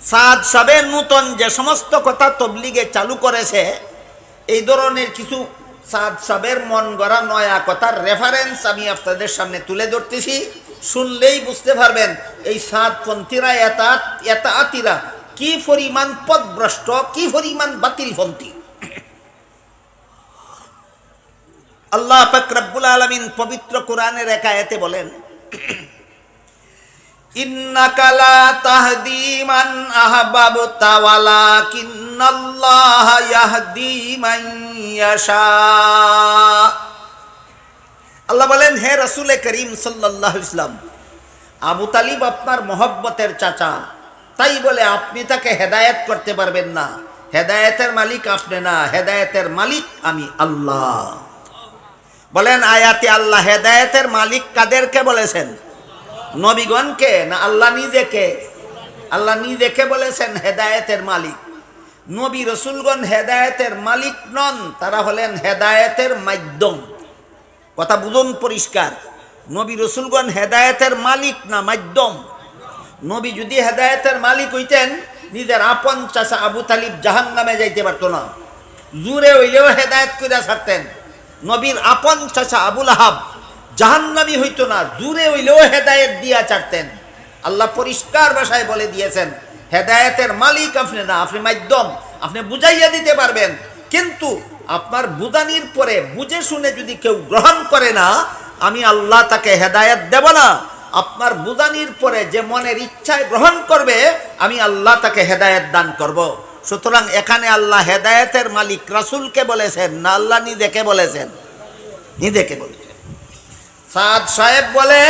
সাদ সাবের নূতন যে সমস্ত কথা তবলিগে চালু করেছে, এই ধরনের কিছু সাদ সাবের মন গড়া নয়া কথার রেফারেন্স আমি আপনাদের সামনে তুলে ধরতেছি। শুনলেই বুঝতে পারবেন এই সাদপন্থীরা, এতা, এতাতিরা কি পরিমাণ পদভ্রষ্ট, কি পরিমাণ বাতিলপন্থী। আল্লাহ পাক আলমিন পবিত্র কোরআনের একায়েতে বলেন ইন্নাকা লা তাহদি আহবাবতা ওয়ালাকিন্নাল্লাহ ইয়াহদি ইয়াশা। আল্লাহ বলেন, হে রাসূলে করিম আবু তালিব আপনার মহব্বতের চাচা। তাই বলে, আপনি তাকে হেদায়েত করতে পারবেন না। হেদায়েতের মালিক আপনি না, হেদায়েতের মালিক আমি আল্লাহ। বলেন, আয়াতে আল্লাহ হেদায়েতের মালিক কাদেরকে বলেছেন? নবীগণকে না আল্লাহ নিজেকে? আল্লাহ নিজেকে বলেছেন, হেদায়েতের মালিক। নবী রসুলগণ হেদায়েতের মালিক নন, তারা হলেন হেদায়েতের মাধ্যম। কথা বুঝুন পরিষ্কার। নবী রসুলগণ হেদায়েতের মালিক না মাধ্যম। নবী যদি হেদায়েতের মালিক হইতেন, নিজের আপন চাষা আবু তালিব জাহান নামে যাইতে পারতো না। জুড়ে হইলেও হেদায়েত করে ছাড়তেন। নবীর আপন চাষা আবুল আহাব জাহান্নামি হইতো না, জুড়ে হইলেও হেদায়েত দিয়া চারতেন। আল্লাহ পরিষ্কার ভাষায় বলে দিয়েছেন, হেদায়েতের মালিক আপনি না, আপনি মাধ্যম, আপনি বুঝাইয়া দিতে পারবেন। কিন্তু আপনার বুঝানির পরে বুঝে শুনে যদি কেউ গ্রহণ করে না, আমি আল্লাহ তাকে হেদায়েত দেব না। আপনার বুঝানির পরে যে মনের ইচ্ছায় গ্রহণ করবে, আমি আল্লাহ তাকে হেদায়েত দান করব। সুতরাং এখানে আল্লাহ হেদায়েতের মালিক রাসুলকে বলেছেন না, আল্লাহ নিজেকে বলেছেন। নিজেকে বলেছেন সাদ সাহেব বলে,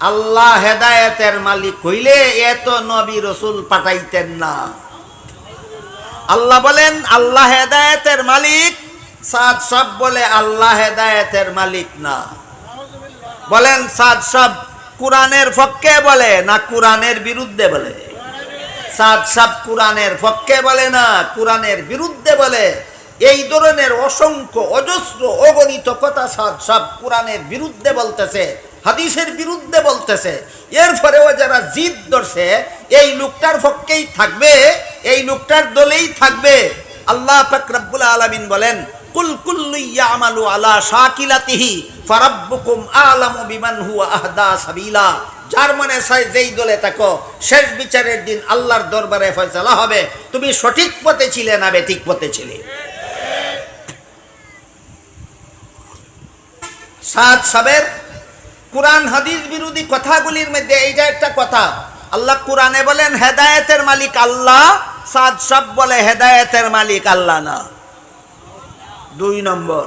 আল্লাহ হেদায়েতের মালিক হইলে এত নবী রসুল পাঠাইতেন না। আল্লাহ বলেন, আল্লাহ হেদায়েতের মালিক। সাদ সব বলে, আল্লাহ হেদায়েতের মালিক না। বলেন, সাদ সব কোরআনের পক্ষে বলে না কোরআনের বিরুদ্ধে বলে? সাদ সাব কোরআনের পক্ষে বলে না কোরআনের বিরুদ্ধে বলে? এই ধরনের অসংখ্য অজস্র অগণিত কথা সাদ সাব কোরআনের বিরুদ্ধে বলতেছে, হাদিসের বিরুদ্ধে বলতেছে। এরপরেও যারা জিদ ধরছে, এই লোকটার পক্ষেই থাকবে, এই লোকটার দলেই থাকবে। আল্লাহ পাক রব্বুল আলামিন বলেন, কুল কুল্লু ইয়ামালু আলা শাকিলাতিহি, ফারাব্বুকুম আলামু বিমান হুয়া আহদা সাবিলা। যার মনে চাই যেই দলে থাকো, শেষ বিচারের দিন আল্লাহর দরবারে ফয়সালা হবে। তুমি সঠিক পথে ছিলে না বেঠিক পথে ছিলে। সাদ সাবের কোরআন হাদিস বিরোধী কথাগুলির মধ্যে এই যে একটা কথা, আল্লাহ কোরআনে বলেন, হেদায়েতের মালিক আল্লাহ, সাদ সাব বলে, হেদায়েতের মালিক আল্লাহ না। দুই নম্বর,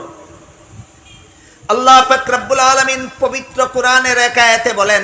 আল্লাহ পাক রব্বুল আলামিন পবিত্র কোরআনের একায়েতে বলেন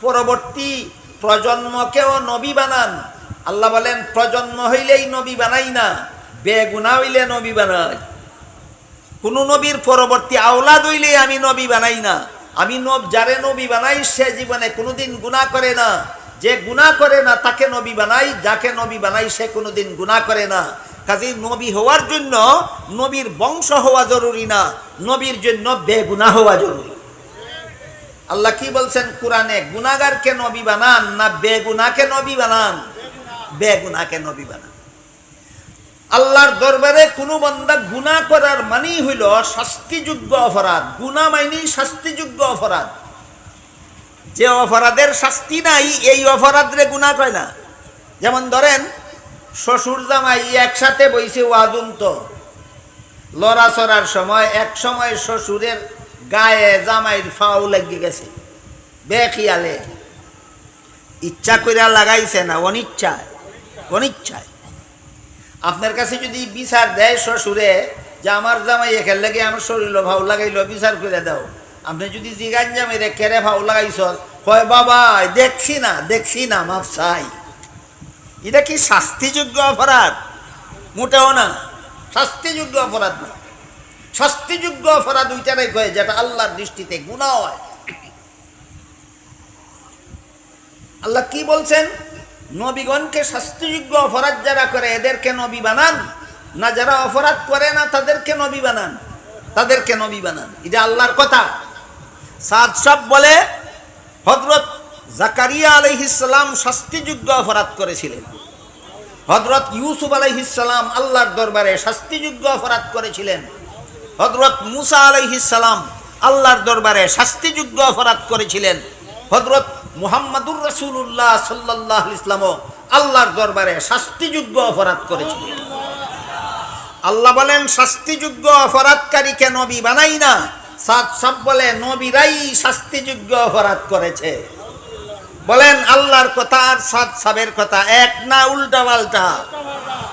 পরবর্তী প্রজন্মকেও নবী বানান। আল্লাহ বলেন, প্রজন্ম হইলেই নবী বানাই না, বেগুনা হইলে নবী বানাই। কোন নবীর পরবর্তী আওলাদ হইলে আমি নবী বানাই না। আমি নব, যারে নবী বানাই, সে জীবনে কোনোদিন গুণা করে না। যে গুণা করে না, তাকে নবী বানাই, যাকে নবী বানাই, সে কোনোদিন গুণা করে না। কাজেই নবী হওয়ার জন্য নবীর বংশ হওয়া জরুরি না। নবীর জন্য বেগুনা হওয়া জরুরি। আল্লাহ কি বলছেন কোরআনে? গুনাগারকে নবী বানান না বেগুনাকে নবী বানান? বেগুনাকে নবী বানান। আল্লাহর দরবারে কোনো বান্দা গুণা করার মানেই হইল শাস্তিযোগ্য অপরাধ। গুণা মাইনেই শাস্তিযোগ্য অপরাধ। যে অপরাধের শাস্তি নাই, এই অপরাধরে গুণা কয় না? যেমন ধরেন, শ্বশুর জামাই একসাথে বইছে ওয়াজুন্ত লড়াচড়ার সময়, এক সময় শ্বশুরের গায়ে জামাইয়ের ফাও লেগে গেছে। বেখিয়ালে। ইচ্ছা কইরা লাগাইছে না, অনিচ্ছায়। অনিচ্ছায়। আপনার কাছে যদি বিচার দেয় শ্বশুরে যে আমার জামাই এখান লাগে আমার শরীর ভাও লাগাইলো, বিচার করে দাও। আপনি যদি জিগান জামাই রে কেড়ে ভাও লাগাইছ কয়, বাবা, দেখছি না দেখছি না মাপ চাই। এটা কি শাস্তিযোগ্য অপরাধ? মোটেও না, শাস্তিযোগ্য অপরাধ না। শাস্তিযোগ্য অপরাধ ওইটারাই কয়ে, যেটা আল্লাহর দৃষ্টিতে গুণা হয়। আল্লাহ কি বলছেন? নবীগণকে শাস্তিযোগ্য অপরাধ যারা করে, এদেরকে নবী বানান। না, যারা অপরাধ করে না, তাদেরকে নবী বানান। তাদেরকে নবী বানান। এটা আল্লাহর কথা। সাদ সব বলে হজরত জাকারিয়া আলহিসাল্লাম শাস্তিযোগ্য অপরাধ করেছিলেন। হজরত ইউসুফ আলহিসাল্লাম আল্লাহর দরবারে শাস্তিযোগ্য অপরাধ করেছিলেন। হজরত মুসা আলহিসাল্লাম আল্লাহর দরবারে শাস্তিযোগ্য অপরাধ করেছিলেন। হজরত মুহাম্মাদুর রসুল্লাহ সাল্লাহ ইসলামও আল্লাহর দরবারে শাস্তিযোগ্য অপরাধ করেছিলেন। আল্লাহ বলেন, শাস্তিযোগ্য অপরাধকারীকে নবী বানাই না? সাত সব বলে, নবীরাই শাস্তিযোগ্য অপরাধ করেছে। বলেন, আল্লাহর কথা আর সাদ সাহেবের কথা এক না উল্টা পাল্টা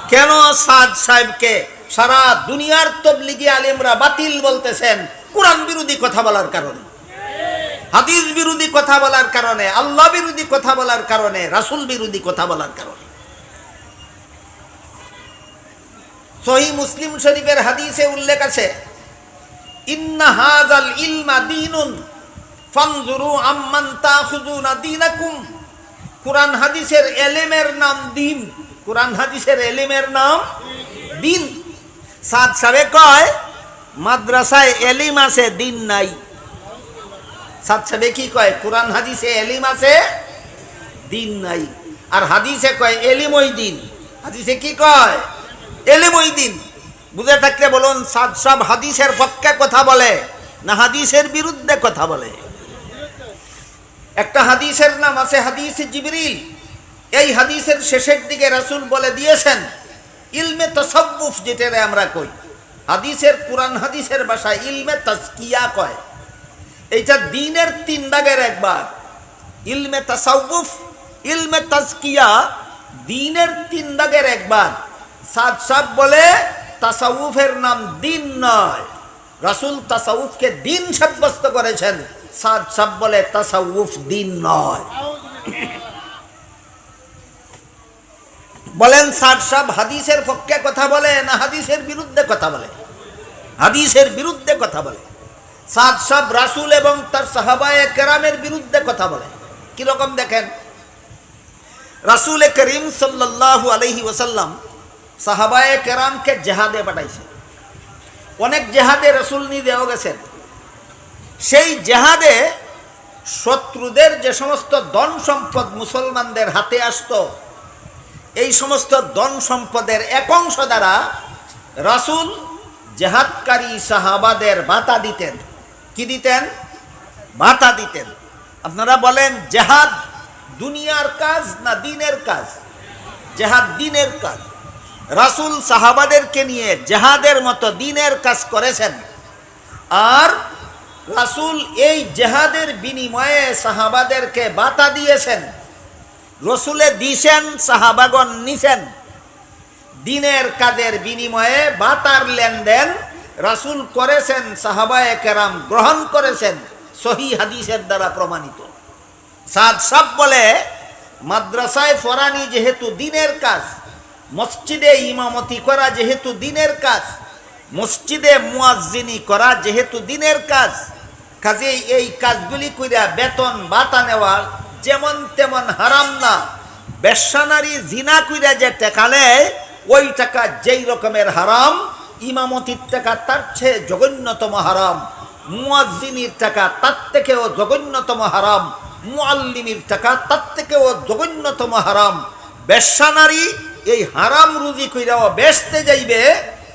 কেন সাদ সাহেবকে সারা দুনিয়ার তবলিগি আলিমরা বাতিল বলতেছেন, কোরআন বিরোধী কথা বলার কারণে, হাদিস বিরোধী কথা বলার কারণে, আল্লাহ বিরোধী কথা বলার কারণে, রাসুল বিরোধী কথা বলার কারণে। সহি মুসলিম শরীফের হাদিসে উল্লেখ আছে ইলমা দিনুন কুরআন হাদিসের এলেমের নাম দিন। কুরআন হাদিসের এলেমের নাম দিন। সাদ সাবে কয়, মাদ্রাসায় এলিম আছে, দিন নাই। সাদ সাবে কি কয়, কোরআন, হাদিসে এলিম আছে, দিন নাই। আর হাদিসে কয় এলিম ওই দিন। হাদিসে কি কয় এলিম ওই দিন। বুঝে থাকলে বলুন, সাদ সব হাদিসের পক্ষে কথা বলে, না হাদিসের বিরুদ্ধে কথা বলে? একটা হাদিসের নাম আছে হাদিস জিবরিল। এই হাদিসের শেষের দিকে রাসূল বলে দিয়েছেন ইলমে তসব্বুফ যেটারে আমরা কই। হাদিসের কোরআন, হাদিসের ভাষায় ইলমে তাজকিয়া কয়। এইটা দিনের তিন দাগের একবার ইলমে তাসাউফ ইলমে তাজকিয়া দিনের তিন দাগের একবার সাদ সাদ বলে তাসাউফের নাম দিন নয়। রাসূল তাসাউফকে দিন সাব্যস্ত করেছেন। সাদ সাব বলে তাসাউফ দিন নয়। বলেন সাদ সাব হাদিসের পক্ষে কথা বলে না হাদিসের বিরুদ্ধে কথা বলে? হাদিসের বিরুদ্ধে কথা বলে। সাদ সাব রাসুল এবং তার সাহাবায়ে কেরামের বিরুদ্ধে কথা বলে। কীরকম দেখেন? রাসুল করিম সাল্লাল্লাহু আলহি ওসাল্লাম সাহাবায়ে কেরামকে জেহাদে পাঠাইছে। অনেক জেহাদে রসুল নিদেও গেছেন। সেই জেহাদে শত্রুদের যে সমস্ত ধন সম্পদ মুসলমানদের হাতে আসতো এই সমস্ত ধন সম্পদের এক অংশ দ্বারা রাসুল জেহাদকারী সাহাবাদের বাতা দিতেন। কি দিতেন? বাতা দিতেন। আপনারা বলেন, জেহাদ দুনিয়ার কাজ না দিনের কাজ? জেহাদ দিনের কাজ। রাসুল সাহাবাদেরকে নিয়ে জেহাদের মতো দিনের কাজ করেছেন। আর রাসুল এই জেহাদের বিনিময়ে সাহাবাদেরকে বাতা দিয়েছেন। রসুলে দিছেন সাহাবাগন নিছেন। দিনের কাজের বিনিময়ে বাতার লেনদেন রাসুল করেছেন, সাহাবায়ে কেরাম গ্রহণ করেছেন, সহি হাদিসের দ্বারা প্রমাণিত। সাদ সাব বলে, মাদ্রাসায় ফরানি যেহেতু দিনের কাজ, মসজিদে ইমামতি করা যেহেতু দিনের কাজ, মসজিদে মুয়াজ্জিনি করা যেহেতু দিনের কাজ, কাজেই এই কাজগুলি কইরা বেতন বাতা নেওয়া যেমন তেমন হারাম না। বেশানারি জিনা কইরা যে টাকা নেয়, ওই টাকা যেই রকমের হারাম, ইমামতির টাকা তার চেয়ে জঘন্যতম হারাম। মুয়াজ্জিনির টাকা তার থেকেও জঘন্যতম হারাম। মুআল্লিমির টাকা তার থেকেও জঘন্যতম হারাম। বেশানারি এই হারাম রুজি কইরাও বেচতে যাইবে।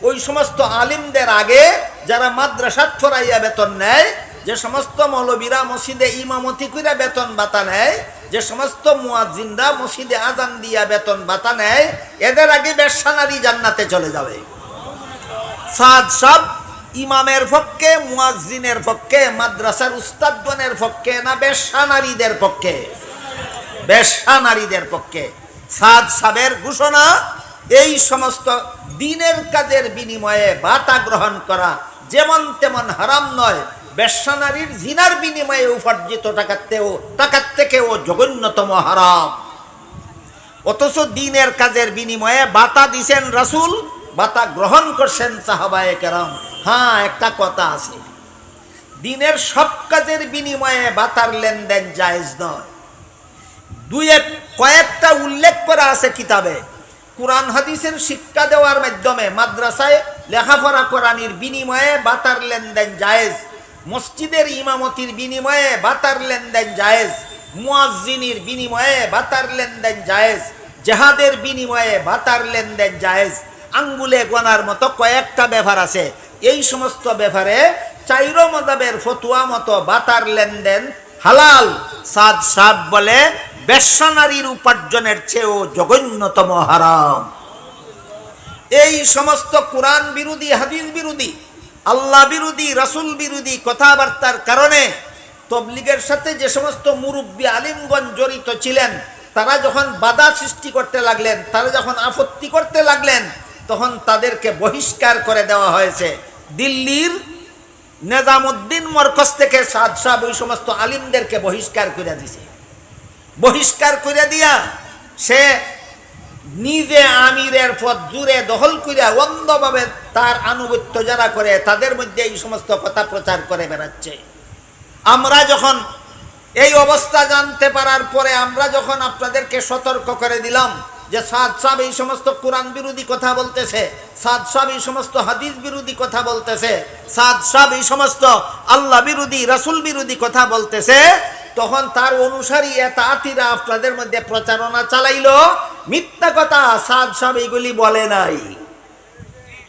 ওই সমস্ত আলিমদের আগে যারা মাদ্রাসাত ফরাইয়া বেতন নেয় যে সমস্ত মৌলবীরা মসজিদে ইমামতি কইরা বেতন বাতা নেয়, যে সমস্ত মুয়াজ্জিনরা মসজিদে আজান দিয়া বেতন বাতা নেয়, এদের আগে বেশানারি জান্নাতে চলে যাবে। সাদ সব ইমামের পক্ষে, মুয়াজ্জিনের পক্ষে, মাদ্রাসার উস্তাদগণের পক্ষে না বেশানারীদের পক্ষে? বেশানারীদের পক্ষে। সাদ সাবের ঘোষণা, এই সমস্ত দিনের কাজের বিনিময়ে বাতা গ্রহণ করা যেমন তেমন হারাম নয় বেশানারীর জিনার বিনিময়ে উপার্জিত টাকার টাকাতেও টাকার থেকেও জঘন্যতম হারাম। অথচ দিনের কাজের বিনিময়ে বাতা দিছেন রাসূল, বাতা গ্রহণ করছেন সাহাবায়ে কেরাম। হ্যাঁ একটা কথা আছে। দিনের সব কাজের বিনিময়ে বাতার লেনদেন জায়েজ নয়। দুই এক কয়েকটা উল্লেখ করা আছে কিতাবে। কোরআন হাদিসের শিক্ষা দেওয়ার মাধ্যমে মাদ্রাসায় লেখাপড়া কোরআনির বিনিময়ে বাতার লেনদেন জায়েজ। মসজিদের ইমামতির বিনিময়ে বাতার লেনদেন জায়েজ, মুয়াজ্জিনির বিনিময়ে বাতার লেনদেন জায়েজ, জেহাদের বিনিময়ে বাতার লেনদেন জায়েজ। আঙ্গুলে গোনার মতো কয়েকটা ব্যাপার আছে। এই সমস্ত ব্যাপারে চাইরো মদাবের ফতুয়া মতো বাতার লেনদেন হালাল, সাদ সাদ বলে বেশ্যা নারীর উপার্জনের চেয়েও জঘন্যতম হারাম। এই সমস্ত কোরআন বিরোধী, হাদিস বিরোধী আল্লাহ বিরোধী, রাসূল বিরোধী কথাবার্তার কারণে তবলিগের সাথে যে সমস্ত মুরব্বী আলিমগঞ্জ জড়িত ছিলেন, তারা যখন বাধা সৃষ্টি করতে লাগলেন, তারা যখন আপত্তি করতে লাগলেন, তখন তাদেরকে বহিষ্কার করে দেওয়া হয়েছে। দিল্লির নেজামুদ্দিন মরকজ থেকে সাদ সাহ ওই সমস্ত আলিমদেরকে বহিষ্কার করে দিছে। বহিষ্কার করে দিয়া সে নিজে আমিরের পথ জুড়ে দখল করিয়া অন্ধভাবে তার আনুগত্য যারা করে, তাদের মধ্যে এই সমস্ত কথা প্রচার করে বেড়াচ্ছে। আমরা যখন এই অবস্থা জানতে পারার পরে আমরা যখন আপনাদেরকে সতর্ক করে দিলাম যে সাদ সাহেব এই সমস্ত কোরআন বিরোধী কথা বলতেছে, সাদ সাহেব এই সমস্ত হাদিস বিরোধী কথা বলতেছে, সাদ সাহেব এই সমস্ত আল্লাহ বিরোধী, রাসূল বিরোধী কথা বলতেছে তখন তার অনুসারী এতাতিরা আপনাদের মধ্যে প্রচারণা চালাইলো। মিথ্যা কথা সাদ সাহেব এইগুলি বলে নাই।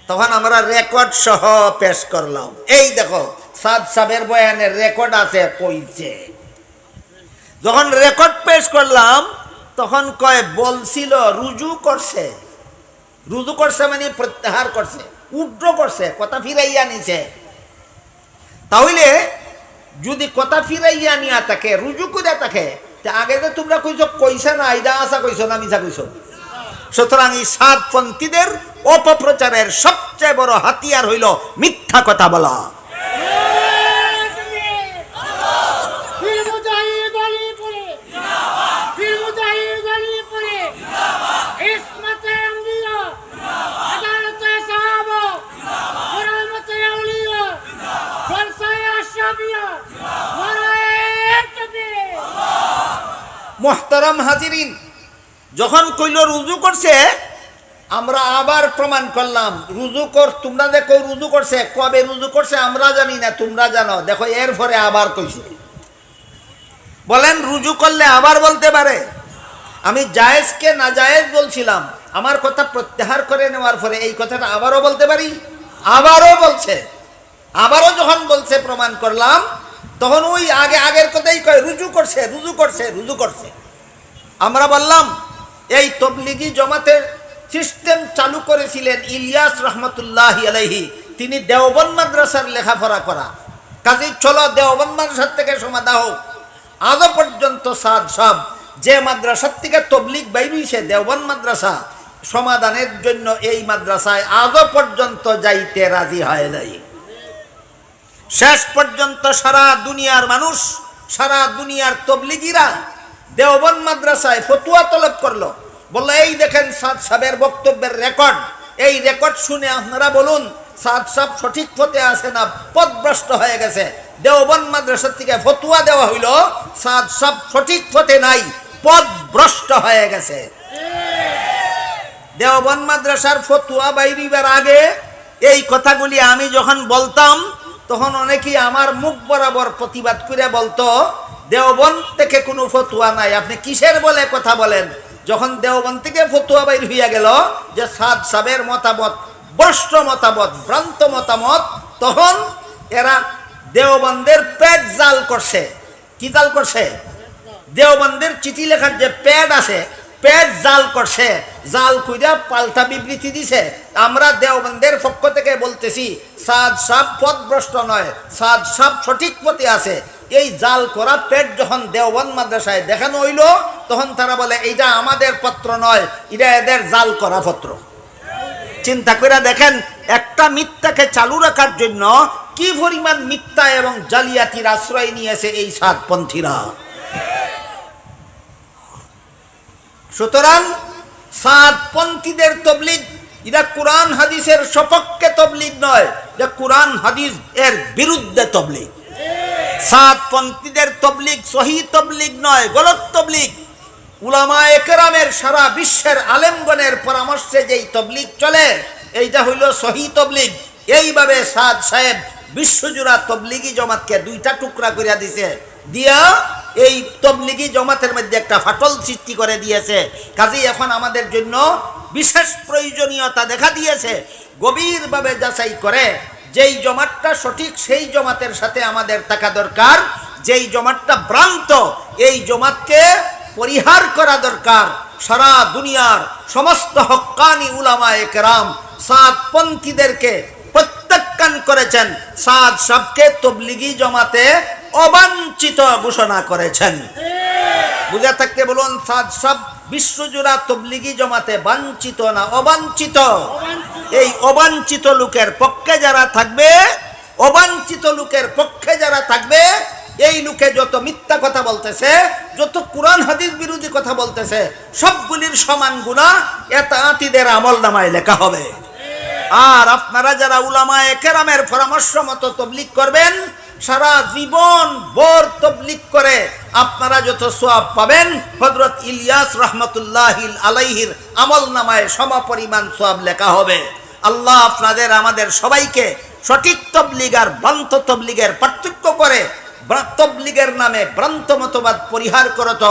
তখন আমরা রেকর্ড সহ পেশ করলাম। এই দেখো সাদ সাহেবের বয়ানের রেকর্ড আছে, কইছে। যখন রেকর্ড পেশ করলাম, তখন কয়, বলছিল, রুজু করছে। রুজু করছে মানে প্রত্যাহার করছে, উড্র করছে, কথা ফিরাইয়া নিছে। তাহলে যদি কথা ফিরাইয়া নিয়া থাকে রুজু করে থাকে আগে তো তোমরা কইছো, কইসা না আইদা আসা কইছো না, মিছা কইছো? সুতরাং এই সাতপন্থীদের অপপ্রচারের সবচেয়ে বড় হাতিয়ার হইল মিথ্যা কথা বলা। মোহতারাম হাজিরিন। যখন কইল রুজু করছে, আমরা আবার প্রমাণ করলাম, রুজু কর, তোমরা দেখো রুজু করছে, কবে রুজু করছে আমরা জানি না, তোমরা জানো। দেখো এর পরে আবার কইছে। বলেন, রুজু করলে আবার বলতে পারে? আমি জায়েজকে না জায়েজ বলছিলাম, আমার কথা প্রত্যাহার করে নেওয়ার পরে এই কথাটা আবারও বলতে পারি? আবারও বলছে। আবারও যখন বলছে, প্রমাণ করলাম তখন ওই আগে আগের কথাই কয়, রুজু করছে রুজু করছে রুজু করছে। আমরা বললাম, এই তবলিগি জমাতের সিস্টেম চালু করেছিলেন ইলিয়াস রহমতুল্লাহ আলাইহি। তিনি দেওবন মাদ্রাসার লেখাপড়া করা। কাজেই চলো দেওবন মাদ্রাসার থেকে সমাধা হোক। আজও পর্যন্ত সাদ সব যে মাদ্রাসার থেকে তবলিগ বাইরিছে দেওবন মাদ্রাসা, সমাধানের জন্য এই মাদ্রাসায় আজও পর্যন্ত যাইতে রাজি হয় নাই। শেষ পর্যন্ত সারা দুনিয়ার মানুষ, সারা দুনিয়ার তবলিগিরা দেওবন মাদ্রাসায় ফতুয়া তলব করল। বলল, এই দেখেন সাদ সাহেবের বক্তব্যের রেকর্ড। এই রেকর্ড শুনে আপনারা বলুন, সাদ সাহেব সঠিক পথে আসে না পথভ্রষ্ট হয়ে গেছে? দেওবন মাদ্রাসার থেকে ফতুয়া দেওয়া হইল, সাদ সাহেব সঠিক পথে নাই, পথভ্রষ্ট হয়ে গেছে। দেওবন মাদ্রাসার ফতুয়া বাইরিবার আগে এই কথাগুলি আমি যখন বলতাম তখন অনেকেই আমার মুখ বরাবর প্রতিবাদ করে বলতো দেওবন থেকে কোনো ফতুয়া নাই। আপনি কিসের বলে কথা বলেন? যখন দেওবন থেকে ফতুয়া বাইর হইয়া গেল, যে সাদ সাবের মতামত, ভ্রষ্ট মতামত, ভ্রান্ত মতামত, তখন এরা দেওবন্দের পেট জাল করছে। কি জাল করছে? দেওবন্দের চিঠি লেখার যে প্যাড আছে প্যাড জাল করছে। জাল কইরা পাল্টা বিবৃতি দিছে। আমরা দেওবন্দের পক্ষ থেকে বলতেছি, সাদ সাপ পথভ্রষ্ট নয়, সাদ সাপ সঠিক পথে আছে। এই জাল করা পেট যখন দেওবন মাদ্রাসায় দেখানো হইল, তখন তারা বলে, এইটা আমাদের পত্র নয়, এটা এদের জাল করা পত্র। চিন্তা করে দেখেন, একটা মিথ্যাকে চালু রাখার জন্য কি পরিমাণ মিথ্যা এবং জালিয়াতির আশ্রয় নিয়েছে এই সাতপন্থীরা। সুতরাং সাতপন্থীদের তবলিগ এটা কোরআন হাদিসের সপক্ষে তবলিগ নয় এটা কোরআন হাদিস এর বিরুদ্ধে তবলিগ। সাতপন্থীদের তবলিগ সহি তবলিগ নয়, গলত তবলিগ। উলামা একরামের সারা বিশ্বের আলেমগণের পরামর্শে যেই তবলিগ চলে, এইটা হইল সহি তবলিগ। এইভাবে সাদ সাহেব বিশ্বজুড়া তবলিগি জমাতকে দুইটা টুকরা করিয়া দিছে। দিয়া এই তবলিগি জমাতের মধ্যে একটা ফাটল সৃষ্টি করে দিয়েছে। কাজেই এখন আমাদের জন্য বিশেষ প্রয়োজনীয়তা দেখা দিয়েছে। গভীরভাবে যাচাই করে যেই জমাতটা সঠিক সেই জমাতের সাথে আমাদের থাকা দরকার। যেই জমাতটা ভ্রান্ত, এই জমাতকে পরিহার করা দরকার। সারা দুনিয়ার সমস্ত হক্কানি উলামা একরাম সাতপন্থীদেরকে প্রত্যাখ্যান করেছেন। সাদ সবকে তবলিগি জমাতে অবাঞ্ছিত ঘোষণা করেছেন। বুঝে থাকতে বলুন সব বিশ্বজোড়া তবলিগি জমাতে বাঞ্ছিত না অবাঞ্ছিত? এই অবাঞ্ছিত লোকের পক্ষে যারা থাকবে, অবাঞ্ছিত লোকের পক্ষে যারা থাকবে, এই লোকে যত মিথ্যা কথা বলতেছে, যত কোরআন, হাদিস বিরোধী কথা বলতেছে, সবগুলির সমান গুণা এত আতিদের আমল নামায় লেখা হবে। আর আপনারা যারা উলামা একেরামের পরামর্শ মতো তবলিক করবেন সারা জীবন বোর তবলিক করে আপনারা যত সোয়াব পাবেন হজরত ইলিয়াস রহমতুল্লাহ আলাইহির আমল নামায় সমপরিমাণ সোয়াব লেখা হবে। আল্লাহ আপনাদের, আমাদের সবাইকে সঠিক তবলিগ আর ভ্রান্ত তবলিগের পার্থক্য করে তবলিগের নামে ভ্রান্ত মতবাদ পরিহার করত,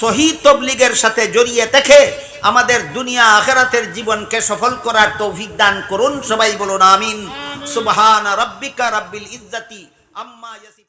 সহি তবলিগের সাথে জড়িয়ে দেখে আমাদের দুনিয়া আখেরাতের জীবনকে সফল করার তৌফিক দান করুন। সবাই বলুন, আমিন। সুবহান রাব্বিকা রাব্বিল ইজ্জাতি अम्मा यसी